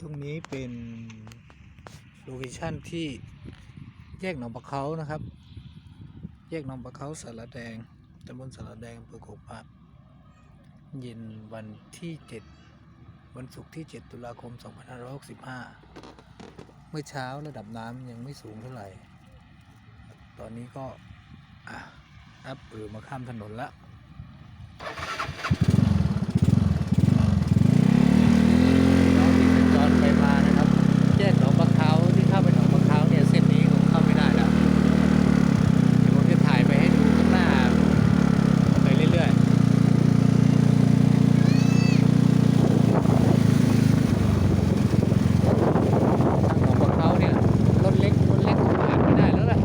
ตรงนี้เป็นโลเคชั่นที่แยกหนองปลาเขานะครับ แยกหนองปลาเขาสารแดงตำบลสารแดงอำเภอโขงพระเย็นวันที่ 7 วันศุกร์ที่ 7 ตุลาคม 2565 เมื่อเช้าระดับน้ำยังไม่สูงเท่าไหร่ ตอนนี้ก็อะอัพหรือมาข้ามถนนและ น้องที่สัญจรไปมานะครับ แยกหนองปลาเขาที่เข้าไปหนองปลาเขาเนี่ยเส้นนี้คงเข้าไม่ได้แล้วเดี๋ยวผมจะถ่ายไปให้ดูข้างหน้าไปเรื่อยๆทางหนองปลาเขาเนี่ยรถเล็กรถเล็กคงผ่านไม่ได้แล้วล่ะ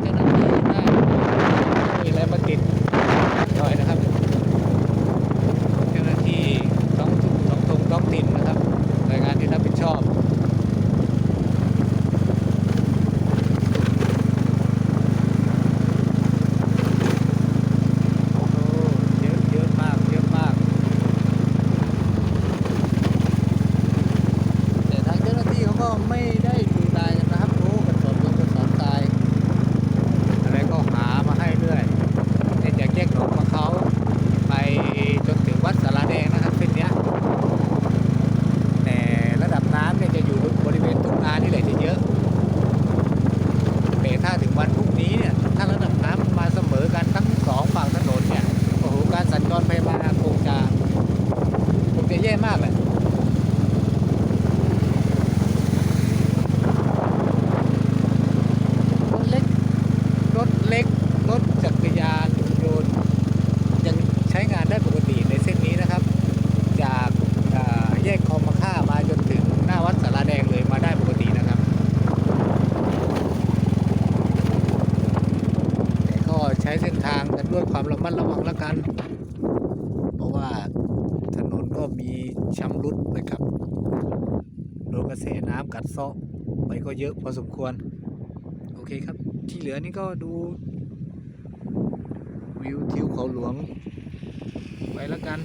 เจ้าหน้าที่ได้มีอะไรมาติดหน่อยนะครับ เจ้าหน้าที่ท้องทุ่งท้องทงท้องถิ่นนะครับหน่วยงานที่รับผิดชอบ โอ้โหเยอะเยอะมากเยอะมาก แต่ทางเจ้าหน้าที่เขาก็ไม่ได้ดูดายกันนะครับโอ้กระสอบลงกระสอบทราย อะไรก็หามาให้เรื่อยเช่นจากแยกหนองมะเขาไปจนถึงวัดสาราแดงนะครับเส้นเนี้ย แต่ระดับน้ำเนี่ยจะอยู่บริเวณทุ่งนานี่แหละจะเยอะแต่ถ้าถึงวันพรุ่งนี้เนี่ย ถ้าระดับน้ำมันมาเสมอกันทั้งสองฝั่งถนนเนี่ย โอ้โห การสัญจรไปมาคงจะคงจะ แย่มากแหละรถเล็ก รถเล็ก รถจักรยานยนต์ยังใช้งานได้ปกติในเส้นนี้นะครับ จากแยกคองมะค่ามาจนถึงหน้าวัดสาราแดงเลยมาได้ปกตินะครับก็ใช้เส้นทางกันด้วยความระมัดระวังแล้วกัน เพราะว่าถนนก็มี ชำรุดไปกับโดนกระแสน้ำกัดเซาะไปก็เยอะพอสมควร โอเคครับ ที่เหลือนี่ก็ดู วิวทิวเขาหลวง ไปแล้วกัน